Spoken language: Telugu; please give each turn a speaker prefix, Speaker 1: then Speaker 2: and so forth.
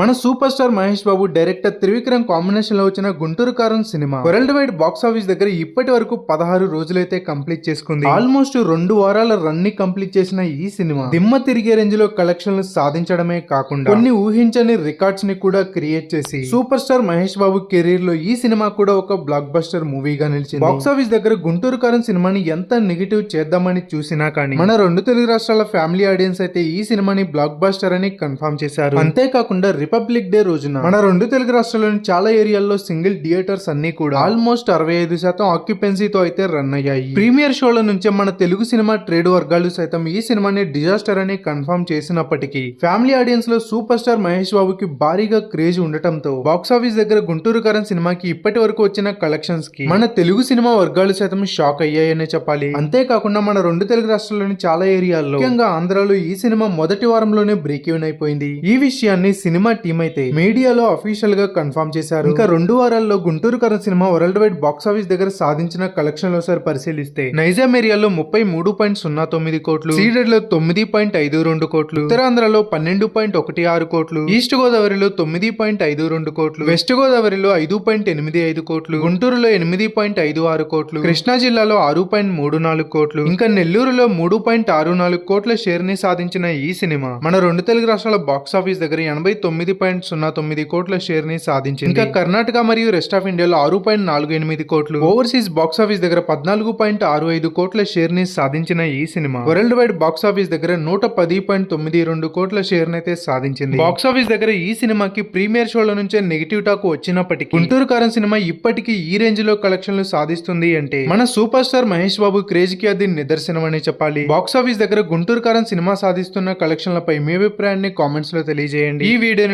Speaker 1: మన super star Mahesh Babu director Trivikram కాంబినేషన్లో వచ్చిన Guntur Karam cinema. Worldwide box office దగ్గర ఇప్పటి వరకు పదహారు రోజులైతే కంప్లీట్ చేసుకుంది. ఆల్మోస్ట్ రెండు వారాల రన్ని కంప్లీట్ చేసిన ఈ సినిమా దిమ్మ తిరిగే రేంజ్లో కలెక్షన్లు సాధించడమే కాకుండా కొన్ని ఊహించని రికార్డ్స్ని కూడా క్రియేట్ చేసి సూపర్ స్టార్ మహేష్ బాబు కెరీర్లో ఈ సినిమా కూడా ఒక బ్లాక్ బస్టర్ మూవీగా నిలిచింది. బాక్స్ ఆఫీస్ దగ్గర గుంటూరు కారం సినిమాని ఎంత నెగిటివ్ చేద్దామని చూసినా కానీ మన రెండు తెలుగు రాష్ట్రాల ఫ్యామిలీ ఆడియన్స్ అయితే ఈ సినిమాని బ్లాక్ బస్టర్ అని కన్ఫర్మ్ చేశారు. అంతేకాకుండా రిపబ్లిక్ డే రోజున మన రెండు తెలుగు రాష్ట్రాల్లోని చాలా ఏరియాల్లో సింగిల్ థియేటర్స్ అన్ని కూడా ఆల్మోస్ట్ అరవై ఐదు శాతం ఆక్యుపెన్సీతో అయితే రన్ అయ్యాయి. ప్రీమియర్ షోల నుంచే మన తెలుగు సినిమా ట్రేడ్ వర్గాలు సైతం ఈ సినిమాని డిజాస్టర్ అని కన్ఫర్మ్ చేసినప్పటికీ ఫ్యామిలీ ఆడియన్స్లో సూపర్ స్టార్ మహేష్ బాబుకి భారీగా క్రేజ్ ఉండటంతో బాక్స్ ఆఫీస్ దగ్గర గుంటూరు కరణ్ సినిమాకి ఇప్పటి వరకు వచ్చిన కలెక్షన్స్కి మన తెలుగు సినిమా వర్గాలు సైతం షాక్ అయ్యాయనే చెప్పాలి. అంతేకాకుండా మన రెండు తెలుగు రాష్ట్రాల్లోని చాలా ఏరియాల్లో ముఖ్యంగా ఆంధ్రాలో ఈ సినిమా మొదటి వారంలోనే బ్రేక్ ఈవెన్ అయిపోయింది. ఈ విషయాన్ని సినిమా టీం అయితే మీడియాలో అఫీషియల్గా కన్ఫర్మ్ చేశారు. ఇంకా రెండు వారాల్లో Guntur Karam cinema worldwide box office దగ్గర సాధించిన కలెక్షన్ ఒకసారి పరిశీలిస్తే నైజాం ఏరియాలో ముప్పై మూడు పాయింట్ సున్నా తొమ్మిది కోట్లు సీడెడ్లో తొమ్మిది పాయింట్ ఐదు రెండు కోట్లు ఉత్తరాంధ్రలో పన్నెండు పాయింట్ ఒకటి ఆరు కోట్లు ఈస్ట్ గోదావరిలో తొమ్మిది పాయింట్ ఐదు రెండు కోట్లు వెస్ట్ గోదావరిలో ఐదు పాయింట్ ఎనిమిది ఐదు కోట్లు గుంటూరులో ఎనిమిది పాయింట్ ఐదు ఆరు కోట్లు కృష్ణా జిల్లాలో ఆరు పాయింట్ మూడు నాలుగు కోట్లు ఇంకా నెల్లూరులో మూడు పాయింట్ ఆరు నాలుగు కోట్ల షేర్ని సాధించిన ఈ సినిమా మన రెండు తెలుగు రాష్ట్రాల బాక్స్ ఆఫీస్ దగ్గర ఎనభై తొమ్మిది తొమ్మిది పాయింట్ సున్నా తొమ్మిది కోట్ల షేర్ని సాధించింది. ఇంకా కర్ణాటక మరియు రెస్ట్ ఆఫ్ ఇండియాలో ఆరు పాయింట్ నాలుగు ఎనిమిది కోట్లు. ఓవర్సీస్ బాక్స్ ఆఫీస్ దగ్గర పద్నాలుగు పాయింట్ ఆరు ఐదు కోట్ల షేర్ని సాధించిన ఈ cinema world wide box office దగ్గర నూట పది పాయింట్ తొమ్మిది రెండు కోట్ల షేర్ అయితే సాధించింది. బాక్స్ ఆఫీస్ దగ్గర ఈ సినిమాకి ప్రీమియర్ షోల నుంచే నెగిటివ్ టాక్ వచ్చినప్పటికీ గుంటూరు కారం సినిమా ఇప్పటికీ ఈ రేంజ్లో కలెక్షన్లు సాధిస్తుంది అంటే మన సూపర్ స్టార్ మహేష్ బాబు క్రేజ్కి అది నిదర్శనం అని చెప్పాలి. బాక్స్ ఆఫీస్ దగ్గర గుంటూరు కారం సినిమా సాధిస్తున్న కలెక్షన్లపై మీ అభిప్రాయాన్ని కామెంట్స్లో తెలియజేయండి. ఈ వీడియోని